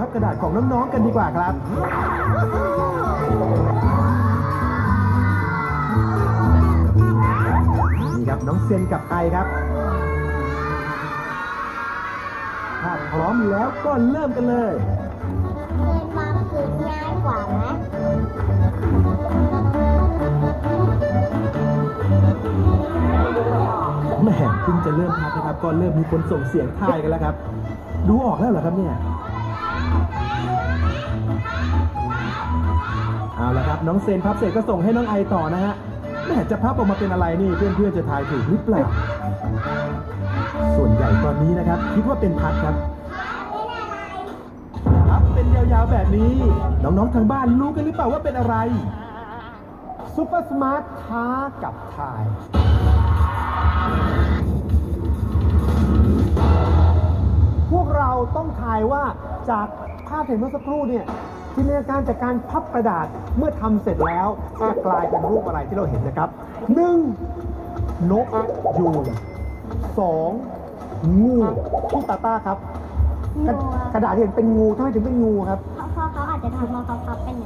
พับกระดาษของน้องๆกันดีกว่าครับนี่ครับน้องเซนกับไอครับถ้าพร้อมแล้วก็เริ่มกันเลยเรียนวางพื้นง่ายกว่าไหมแหม่เพิ่งจะเริ่มพับนะครับ ก็เริ่มมีคนส่งเสียงทายกันแล้วครับ ดูออกแล้วเหรอครับเนี่ย เอาละครับน้องเซนพับเสร็จก็ส่งให้น้องไอต่อนะฮะแม่จะพับออกมาเป็นอะไรนี่เพื่อนๆจะทายถูกหรือเปล่า ส่วนใหญ่ตอนนี้นะครับ คิดว่าเป็นพัดครับพับเป็นยาวๆแบบนี้ น้องๆทางบ้านรู้กันหรือเปล่าว่าเป็นอะไรซูเปอร์สมาร์ทท้ากับทายพวกเราต้องทายว่าจากภาพเห็นเมื่อสักครู่เนี่ย จินตนาการจากการพับกระดาษเมื่อทำเสร็จแล้วจะกลายเป็นรูปอะไรที่เราเห็นนะครับหนึ่งนกยูงสองงูพี่ตาต้าครับ กระกระดาษที่เห็นเป็นงูทำไมถึงเป็นงูครับ เพราะเพราะเขาอาจจะทำมาเขาพับเป็น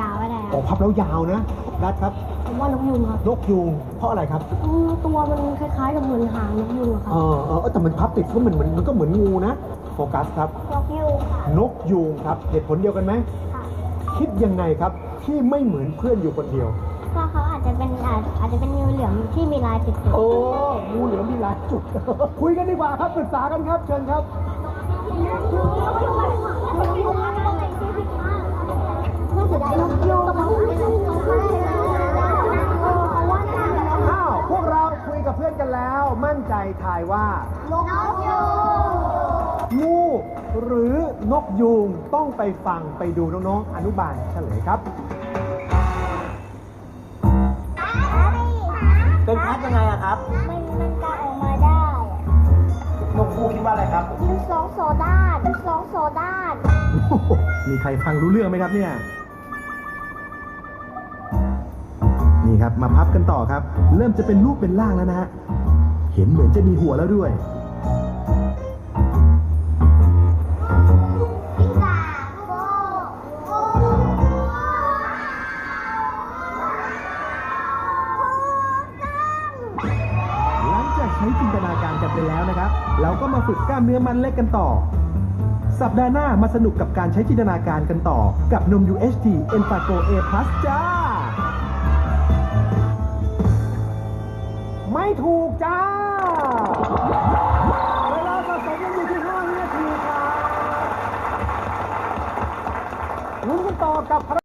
ยาวๆก็ได้คอ๋รัอบพับแล้วยาวนะรัดครับ ผมว่านกยูงครับนกยูงเพราะอะไรครับ อืมตัวมันคล้ายๆกับเหมือนหางนกยูงอะครัเอบอเออแต่มันพับติดก็เหมือนเหมือนมันก็เหมือนงูนะ โฟกัสครับ นกยูงค่ะนกยูงครับ เหตุผลเดียวกันไหม ค่ะคิดยังไงครับที่ไม่เหมือนเพื่อนอยู่คนเดียวเพราะเขาอาจจะเป็นอาจอาจจะเป็นงูเหลือมที่มีลายติดๆ โอ้งูเหลือมมีหลายจุด คุยกันดีกว่าครับปรึกษากันครับ เชิญครับ อ้าว พวกเราคุยกับเพื่อนกันแล้ว มั่นใจทายว่างู หรือนกยูงต้องไปฟังไปดูน้องๆอนุบาลเฉลยครับเป็นพัดยังไงอะครับมันมันกางออกมาได้นกคู่คิดว่าอะไรครับดินสองโซดาดินสองโซดาโอ้โหมีใครฟังรู้เรื่องไหมครับเนี่ย นี่ครับมาพับกันต่อครับ เริ่มจะเป็นรูปเป็นร่างแล้วนะฮะเห็นเหมือนจะมีหัวแล้วด้วย หลังจากใช้จินตนาการกันไปแล้วนะครับ เราก็มาฝึกกล้ามเนื้อมันเล็กกันต่อ สัปดาห์หน้ามาสนุกกับการใช้จินตนาการกันต่อ กับนม UHT e n f a g o A+ จ้า ไม่ถูกจ้าเวลาสะสมยังอยู่ที่5วินาทีครับลุ้นกันต่อกับ